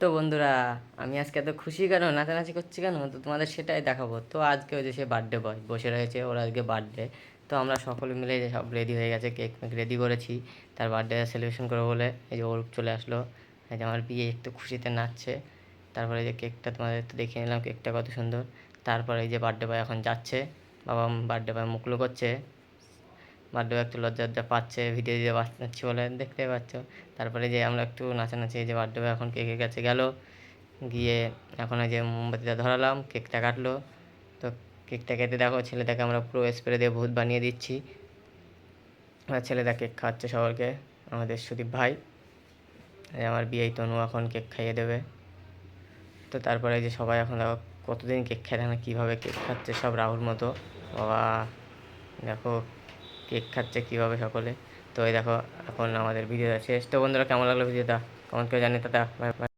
তো বন্ধুরা, আমি আজকে এত খুশি কেন, নাচানাচি করছি কেন? তো তোমাদের সেটাই দেখাবো। তো আজকে ওই যে সে বার্থডে বয় বসে রয়েছে, ওর আজকে বার্থডে তো আমরা সকলে মিলে সব রেডি হয়ে গেছে কেক মেক রেডি করেছি। তার বার্থডে সেলিব্রেশন করব বলে এই যে ওর চলে আসলো। এই যে আমার বিয়ে একটু খুশিতে নাচছে। তারপরে যে কেকটা তোমাদের তো দেখিয়ে নিলাম কেকটা কত সুন্দর। তারপরে এই যে বার্থডে বয় এখন যাচ্ছে। বাবা বার্থডে বয় মুখলো করছে। বার্থডে একটু লজ্জা লজ্জা পাচ্ছে ভিডিও দিয়ে পারছি বলে দেখতে পাচ্ছ। তারপরে যে আমরা একটু নাচানাচি, যে বার্থডে এখন কেকের কাছে গেল, গিয়ে এখন এই যে মোমবাতিটা ধরালাম কেকটা কাটলো। তো কেকটা কেটে দেখো, ছেলেটাকে আমরা পুরো স্প্রে দিয়ে ভূত বানিয়ে দিচ্ছি। আর ছেলেটা কেক খাওয়াচ্ছে সবাইকে, আমাদের সুদীপ ভাই। আমার বিয়েই তনু এখন কেক খাইয়ে দেবে। তো তারপরে যে সবাই এখন দেখো, কতদিন কেক খায় না কীভাবে কেক খাচ্ছে সব রাহুল মতো। বাবা, দেখো কেক খাচ্ছে কীভাবে সকলে। তো এই দেখো, এখন আমাদের ভিডিওটা শেষ। তো বন্ধুরা, কেমন লাগল ভিডিওটা কমেন্ট করে জানিয়ে দাদা